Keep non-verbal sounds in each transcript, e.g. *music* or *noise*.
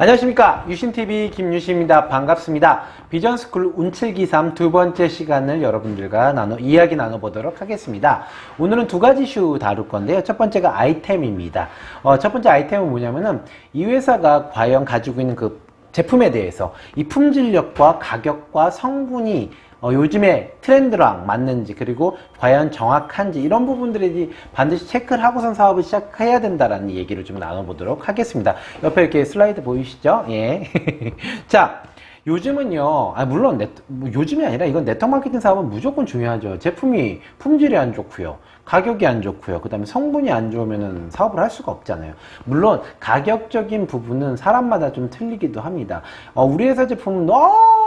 안녕하십니까. 유신TV 김유신입니다. 반갑습니다. 비전스쿨 운칠기삼 두 번째 시간을 여러분들과 나눠 이야기 나눠보도록 하겠습니다. 오늘은 두 가지 슈 다룰 건데요. 첫 번째가 아이템입니다. 어, 첫 번째 아이템은 뭐냐면은 이 회사가 과연 가지고 있는 그 제품에 대해서 이 품질력과 가격과 성분이 어, 요즘에 트렌드랑 맞는지 그리고 과연 정확한지 이런 부분들이 반드시 체크를 하고선 사업을 시작해야 된다라는 얘기를 좀 나눠보도록 하겠습니다. 옆에 이렇게 슬라이드 보이시죠? 예. *laughs* 자. 요즘은요, 아, 물론, 네, 뭐 요즘이 아니라 이건 네트워크 마케팅 사업은 무조건 중요하죠. 제품이 품질이 안 좋고요. 가격이 안 좋고요. 그 다음에 성분이 안 좋으면은 사업을 할 수가 없잖아요. 물론, 가격적인 부분은 사람마다 좀 틀리기도 합니다. 어, 우리 회사 제품은 너무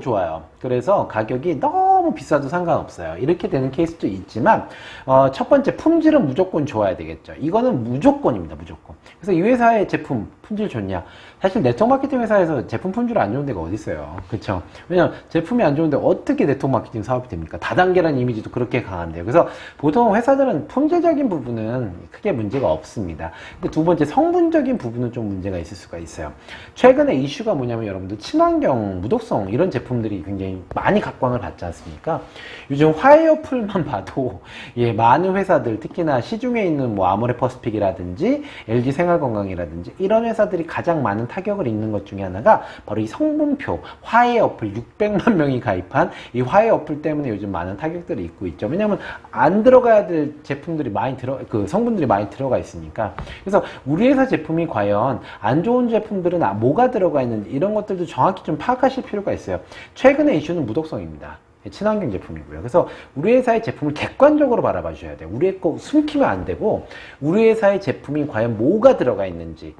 좋아요. 그래서 가격이 너무 비싸도 상관없어요. 이렇게 되는 케이스도 있지만, 어, 첫 번째, 품질은 무조건 좋아야 되겠죠. 이거는 무조건입니다, 무조건. 그래서 이 회사의 제품, 품질 좋냐? 사실 네트워크 마케팅 회사에서 제품 품질 안 좋은 데가 어디 있어요. 그쵸? 왜냐면 제품이 안 좋은데 어떻게 네트워크 마케팅 사업이 됩니까? 다단계라는 이미지도 그렇게 강한데요. 그래서 보통 회사들은 품질적인 부분은 크게 문제가 없습니다. 근데 두 번째 성분적인 부분은 좀 문제가 있을 수가 있어요. 최근에 이슈가 뭐냐면 여러분들 친환경, 무독성 이런 제품들이 굉장히 많이 각광을 받지 않습니까? 요즘 화이어풀만 *laughs* 봐도 예, 많은 회사들 특히나 시중에 있는 뭐 아모레퍼스픽이라든지 LG 생활건강이라든지 이런 회사 들이 가장 많은 타격을 입는 것 중에 하나가 바로 이 성분표 화해 어플 600만 명이 가입한 이 화해 어플 때문에 요즘 많은 타격들이 있고 있죠. 왜냐하면 안 들어가야 될 제품들이 많이 들어 그 성분들이 많이 들어가 있으니까 그래서 우리 회사 제품이 과연 안 좋은 제품들은 아, 뭐가 들어가 있는지 이런 것들도 정확히 좀 파악하실 필요가 있어요. 최근의 이슈는 무독성입니다. 친환경 제품이고요. 그래서 우리 회사의 제품을 객관적으로 바라봐 주셔야 돼요. 우리의 거 숨기면 안 되고 우리 회사의 제품이 과연 뭐가 들어가 있는지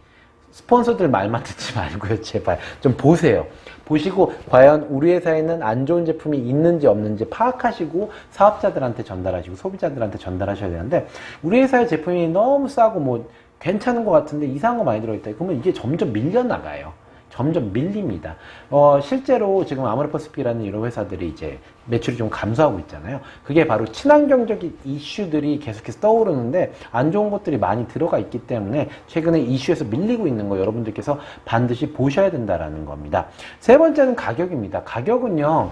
스폰서들 말만 듣지 말고요, 제발. 좀 보세요. 보시고, 과연 우리 회사에는 안 좋은 제품이 있는지 없는지 파악하시고, 사업자들한테 전달하시고, 소비자들한테 전달하셔야 되는데, 우리 회사의 제품이 너무 싸고, 뭐, 괜찮은 것 같은데 이상한 거 많이 들어있다. 그러면 이게 점점 밀려나가요. 점점 밀립니다. 어, 실제로 지금 아모레퍼스피라는 이런 회사들이 이제 매출이 좀 감소하고 있잖아요. 그게 바로 친환경적인 이슈들이 계속해서 떠오르는데 안 좋은 것들이 많이 들어가 있기 때문에 최근에 이슈에서 밀리고 있는 거 여러분들께서 반드시 보셔야 된다라는 겁니다. 세 번째는 가격입니다. 가격은요,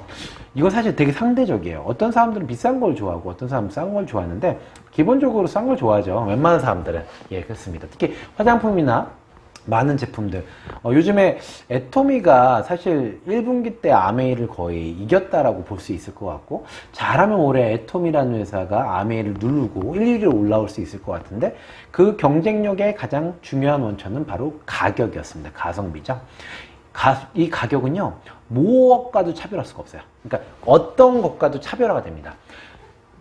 이건 사실 되게 상대적이에요. 어떤 사람들은 비싼 걸 좋아하고 어떤 사람은 싼 걸 좋아하는데 기본적으로 싼 걸 좋아하죠. 웬만한 사람들은. 예, 그렇습니다. 특히 화장품이나 많은 제품들. 어, 요즘에 애토미가 사실 1분기 때 아메이를 거의 이겼다라고 볼 수 있을 것 같고, 잘하면 올해 애토미라는 회사가 아메이를 누르고 1위로 올라올 수 있을 것 같은데, 그 경쟁력의 가장 중요한 원천은 바로 가격이었습니다. 가성비죠. 가, 이 가격은요, 무엇과도 차별할 수가 없어요. 그러니까 어떤 것과도 차별화가 됩니다.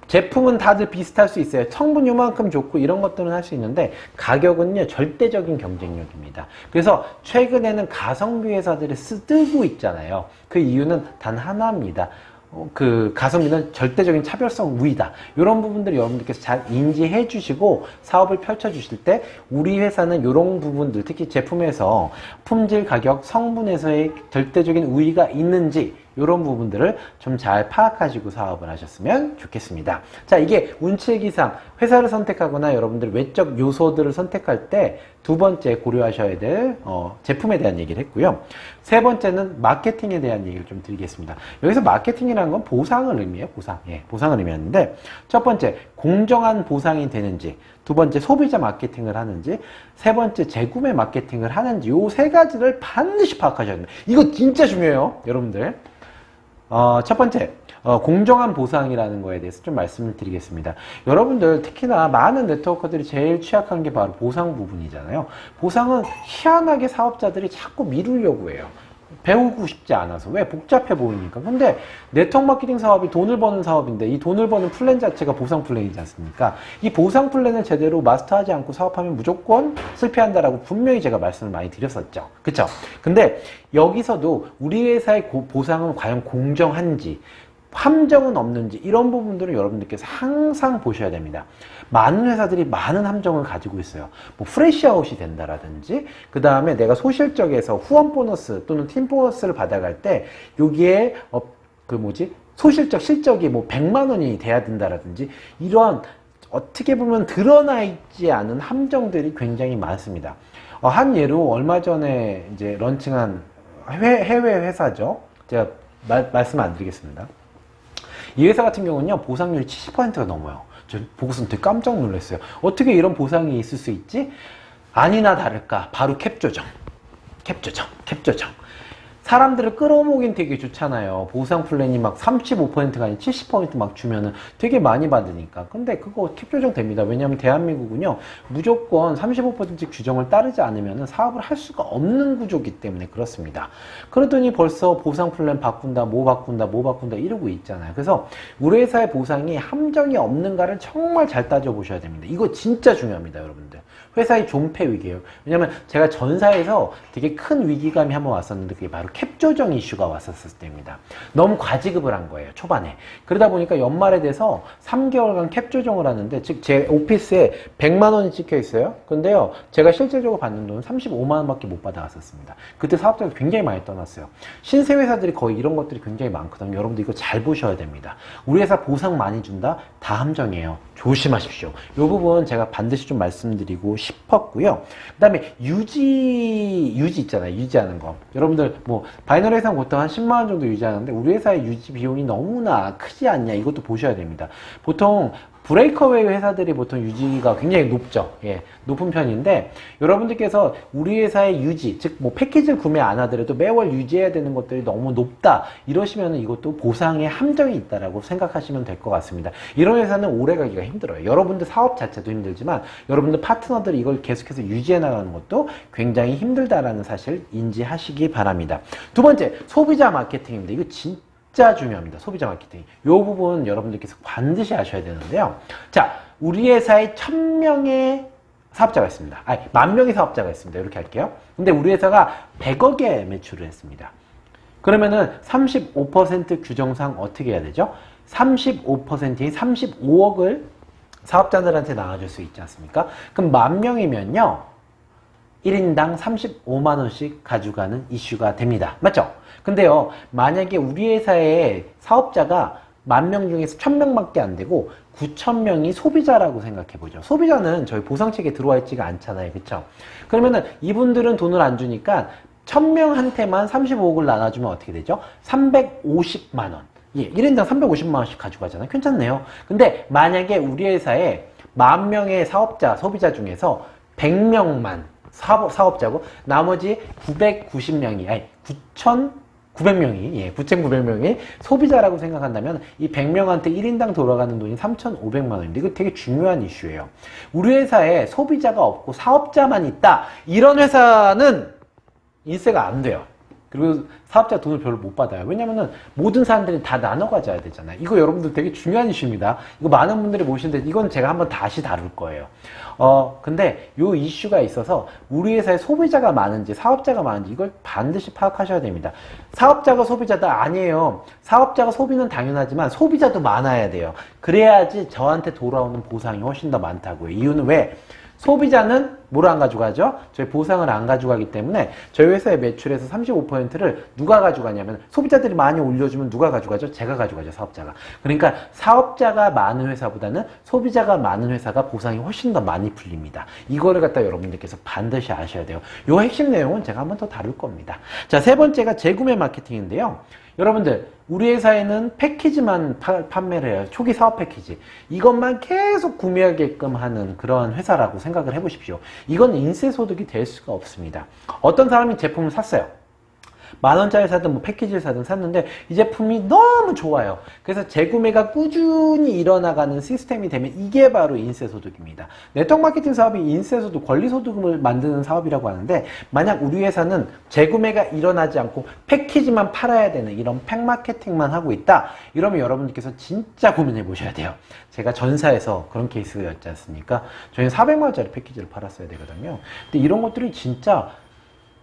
제품은 다들 비슷할 수 있어요. 성분 요만큼 좋고 이런 것들은 할 수 있는데 가격은요 절대적인 경쟁력입니다. 그래서 최근에는 가성비 회사들이 쓰고 있잖아요. 그 이유는 단 하나입니다. 어, 그 가성비는 절대적인 차별성 우위다. 이런 부분들을 여러분들께서 잘 인지해 주시고 사업을 펼쳐 주실 때 우리 회사는 이런 부분들 특히 제품에서 품질, 가격, 성분에서의 절대적인 우위가 있는지 이런 부분들을 좀 잘 파악하시고 사업을 하셨으면 좋겠습니다. 자, 이게 운치기상 회사를 선택하거나 여러분들 외적 요소들을 선택할 때 두 번째 고려하셔야 될 어, 제품에 대한 얘기를 했고요. 세 번째는 마케팅에 대한 얘기를 좀 드리겠습니다. 여기서 마케팅이라는 건 보상을 의미해요. 보상. 예, 보상을 의미하는데 첫 번째 공정한 보상이 되는지 두 번째 소비자 마케팅을 하는지 세 번째 재구매 마케팅을 하는지 요 세 가지를 반드시 파악하셔야 됩니다. 이거 진짜 중요해요. 여러분들. 어, 첫 번째, 어, 공정한 보상이라는 거에 대해서 좀 말씀을 드리겠습니다. 여러분들 특히나 많은 네트워커들이 제일 취약한 게 바로 보상 부분이잖아요. 보상은 희한하게 사업자들이 자꾸 미루려고 해요. 배우고 싶지 않아서. 왜? 복잡해 보이니까. 근데 네트워크 마케팅 사업이 돈을 버는 사업인데 이 돈을 버는 플랜 자체가 보상 플랜이지 않습니까? 이 보상 플랜을 제대로 마스터하지 않고 사업하면 무조건 실패한다라고 분명히 제가 말씀을 많이 드렸었죠. 그쵸? 근데 여기서도 우리 회사의 고- 보상은 과연 공정한지 함정은 없는지 이런 부분들을 여러분들께서 항상 보셔야 됩니다. 많은 회사들이 많은 함정을 가지고 있어요. 뭐 프레시아웃이 된다라든지 그 다음에 내가 소실적에서 후원 보너스 또는 팀 보너스를 받아갈 때 여기에 어, 그 뭐지 소실적 실적이 뭐 100만 원이 돼야 된다라든지 이러한 어떻게 보면 드러나 있지 않은 함정들이 굉장히 많습니다. 어, 한 예로 얼마 전에 이제 런칭한 해외, 해외 회사죠. 제가 말, 말씀 안 드리겠습니다. 이 회사 같은 경우는요, 보상률이 70%가 넘어요. 저 보고서 되게 깜짝 놀랐어요. 어떻게 이런 보상이 있을 수 있지? 아니나 다를까, 바로 캡 조정. 캡 조정, 캡 조정. 사람들을 끌어모긴 되게 좋잖아요. 보상 플랜이 막 35%가 아니라 70%막 주면은 되게 많이 받으니까. 근데 그거 캡 조정 됩니다. 왜냐하면 대한민국은요, 무조건 35%씩 규정을 따르지 않으면은 사업을 할 수가 없는 구조기 때문에 그렇습니다. 그러더니 벌써 보상 플랜 바꾼다, 뭐 바꾼다, 뭐 바꾼다 이러고 있잖아요. 그래서 우리 회사의 보상이 함정이 없는가를 정말 잘 따져 보셔야 됩니다. 이거 진짜 중요합니다, 여러분들. 회사의 존폐 위기예요. 왜냐면 제가 전사에서 되게 큰 위기감이 한번 왔었는데 그게 바로 캡 조정 이슈가 왔었을 때입니다. 너무 과지급을 한 거예요, 초반에. 그러다 보니까 연말에 돼서 3개월간 캡 조정을 하는데 즉 제 오피스에 100만 원이 찍혀 있어요. 근데요, 제가 실질적으로 받는 돈은 35만 원밖에 못 받아갔었습니다. 그때 사업자가 굉장히 많이 떠났어요. 신세 회사들이 거의 이런 것들이 굉장히 많거든요. 여러분들 이거 잘 보셔야 됩니다. 우리 회사 보상 많이 준다? 다 함정이에요. 조심하십시오. 이 부분 제가 반드시 좀 말씀드리고 싶었고요. 그 다음에 유지, 유지 있잖아요. 유지하는 거. 여러분들 뭐 바이너리 회사는 보통 한 10만 원 정도 유지하는데 우리 회사의 유지 비용이 너무나 크지 않냐 이것도 보셔야 됩니다. 보통 브레이커웨이 회사들이 보통 유지가 굉장히 높죠. 예, 높은 편인데 여러분들께서 우리 회사의 유지, 즉 뭐 패키지를 구매 안 하더라도 매월 유지해야 되는 것들이 너무 높다 이러시면 이것도 보상의 함정이 있다라고 생각하시면 될 것 같습니다. 이런 회사는 오래 가기가 힘들어요. 여러분들 사업 자체도 힘들지만 여러분들 파트너들이 이걸 계속해서 유지해 나가는 것도 굉장히 힘들다라는 사실 인지하시기 바랍니다. 두 번째 소비자 마케팅입니다. 이거 진 진짜 중요합니다. 소비자 마케팅. 이 부분 여러분들께서 반드시 아셔야 되는데요. 자, 우리 회사에 천명의 사업자가 있습니다. 아니, 만 명의 사업자가 있습니다. 이렇게 할게요. 근데 우리 회사가 100억에 매출을 했습니다. 그러면은 35% 규정상 어떻게 해야 되죠? 35%인 35억을 사업자들한테 나눠줄 수 있지 않습니까? 그럼 만 명이면요. 1인당 35만원씩 가져가는 이슈가 됩니다. 맞죠? 근데요, 만약에 우리 회사의 사업자가 만 명 중에서 1000명밖에 안 되고 9,000명이 소비자라고 생각해 보죠. 소비자는 저희 보상책에 들어와 있지가 않잖아요. 그쵸? 그러면은 이분들은 돈을 안 주니까 1000명한테만 35억을 나눠주면 어떻게 되죠? 350만원. 예, 1인당 350만원씩 가져가잖아요. 괜찮네요. 근데 만약에 우리 회사에 만 명의 사업자, 소비자 중에서 100명만 사업, 사업자고 나머지 990명이 아니 9,900명이 예, 9,900명이 소비자라고 생각한다면 이 100명한테 1인당 돌아가는 돈이 3,500만 원인데 이거 되게 중요한 이슈예요. 우리 회사에 소비자가 없고 사업자만 있다. 이런 회사는 인세가 안 돼요. 그리고 사업자 돈을 별로 못 받아요. 왜냐면은 모든 사람들이 다 나눠 가져야 되잖아요. 이거 여러분들 되게 중요한 이슈입니다. 이거 많은 분들이 모시는데 이건 제가 한번 다시 다룰 거예요. 어, 근데 요 이슈가 있어서 우리 회사에 소비자가 많은지 사업자가 많은지 이걸 반드시 파악하셔야 됩니다. 사업자가 소비자다 아니에요. 사업자가 소비는 당연하지만 소비자도 많아야 돼요. 그래야지 저한테 돌아오는 보상이 훨씬 더 많다고요. 이유는 왜? 소비자는 뭘안 가져가죠? 저희 보상을 안 가져가기 때문에 저희 회사의 매출에서 35%를 누가 가져가냐면 소비자들이 많이 올려주면 누가 가져가죠? 제가 가져가죠, 사업자가. 그러니까 사업자가 많은 회사보다는 소비자가 많은 회사가 보상이 훨씬 더 많이 풀립니다. 이거를 갖다 여러분들께서 반드시 아셔야 돼요. 요 핵심 내용은 제가 한번 더 다룰 겁니다. 자, 세 번째가 재구매 마케팅인데요. 여러분들 우리 회사에는 패키지만 파, 판매를 해요. 초기 사업 패키지. 이것만 계속 구매하게끔 하는 그런 회사라고 생각을 해보십시오. 이건 인세 소득이 될 수가 없습니다. 어떤 사람이 제품을 샀어요. 만 원짜리 사든 뭐 패키지를 사든 샀는데 이 제품이 너무 좋아요. 그래서 재구매가 꾸준히 일어나가는 시스템이 되면 이게 바로 인세소득입니다. 네트워크 마케팅 사업이 인세소득, 권리소득을 만드는 사업이라고 하는데 만약 우리 회사는 재구매가 일어나지 않고 패키지만 팔아야 되는 이런 팩마케팅만 하고 있다. 이러면 여러분들께서 진짜 고민해 보셔야 돼요. 제가 전사에서 그런 케이스였지 않습니까? 저희는 400만 원짜리 패키지를 팔았어야 되거든요. 근데 이런 것들이 진짜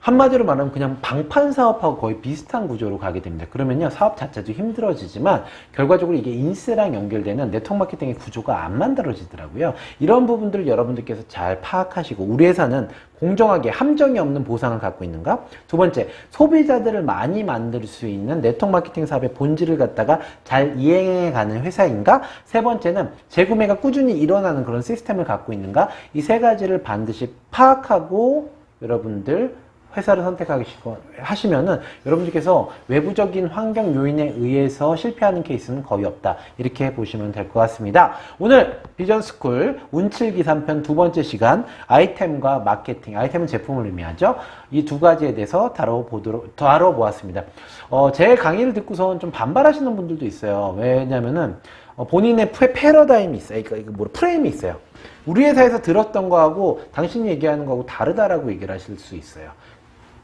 한마디로 말하면 그냥 방판 사업하고 거의 비슷한 구조로 가게 됩니다. 그러면요, 사업 자체도 힘들어지지만 결과적으로 이게 인세랑 연결되는 네트워크 마케팅의 구조가 안 만들어지더라고요. 이런 부분들을 여러분들께서 잘 파악하시고 우리 회사는 공정하게 함정이 없는 보상을 갖고 있는가? 두 번째, 소비자들을 많이 만들 수 있는 네트워크 마케팅 사업의 본질을 갖다가 잘 이행해 가는 회사인가? 세 번째는 재구매가 꾸준히 일어나는 그런 시스템을 갖고 있는가? 이 세 가지를 반드시 파악하고 여러분들 회사를 선택하시면은 여러분들께서 외부적인 환경 요인에 의해서 실패하는 케이스는 거의 없다. 이렇게 보시면 될 것 같습니다. 오늘 비전스쿨 운칠기삼편 두 번째 시간 아이템과 마케팅, 아이템은 제품을 의미하죠. 이 두 가지에 대해서 다뤄보도록, 다뤄보았습니다. 어, 제 강의를 듣고선 좀 반발하시는 분들도 있어요. 왜냐면은 어, 본인의 패러다임이 있어요. 그러니까 이거 뭐 프레임이 있어요. 우리 회사에서 들었던 거하고 당신이 얘기하는 거하고 다르다라고 얘기를 하실 수 있어요.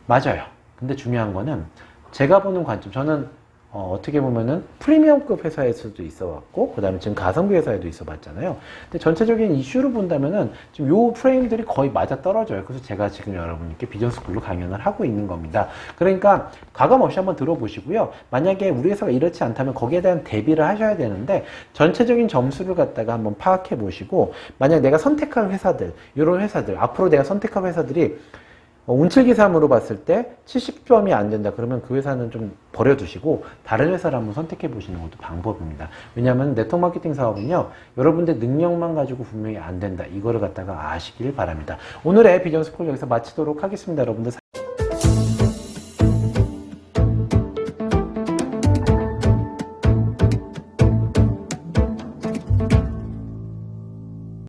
맞아요. 근데 중요한 거는 제가 보는 관점, 저는 어, 떻게 보면은 프리미엄급 회사에서도 있어 왔고, 그 다음에 지금 가성비 회사에도 있어 봤잖아요. 근데 전체적인 이슈를 본다면은 지금 요 프레임들이 거의 맞아 떨어져요. 그래서 제가 지금 여러분께 비전 스쿨로 강연을 하고 있는 겁니다. 그러니까 과감 없이 한번 들어보시고요. 만약에 우리 회사가 이렇지 않다면 거기에 대한 대비를 하셔야 되는데 전체적인 점수를 갖다가 한번 파악해 보시고 만약 내가 선택할 회사들, 이런 회사들, 앞으로 내가 선택할 회사들이 어, 운칠기삼으로 봤을 때 70점이 안 된다. 그러면 그 회사는 좀 버려두시고 다른 회사를 한번 선택해 보시는 것도 방법입니다. 왜냐하면 네트워크 마케팅 사업은요, 여러분들 능력만 가지고 분명히 안 된다. 이거를 갖다가 아시길 바랍니다. 오늘의 비전 스쿨 여기서 마치도록 하겠습니다. 여러분들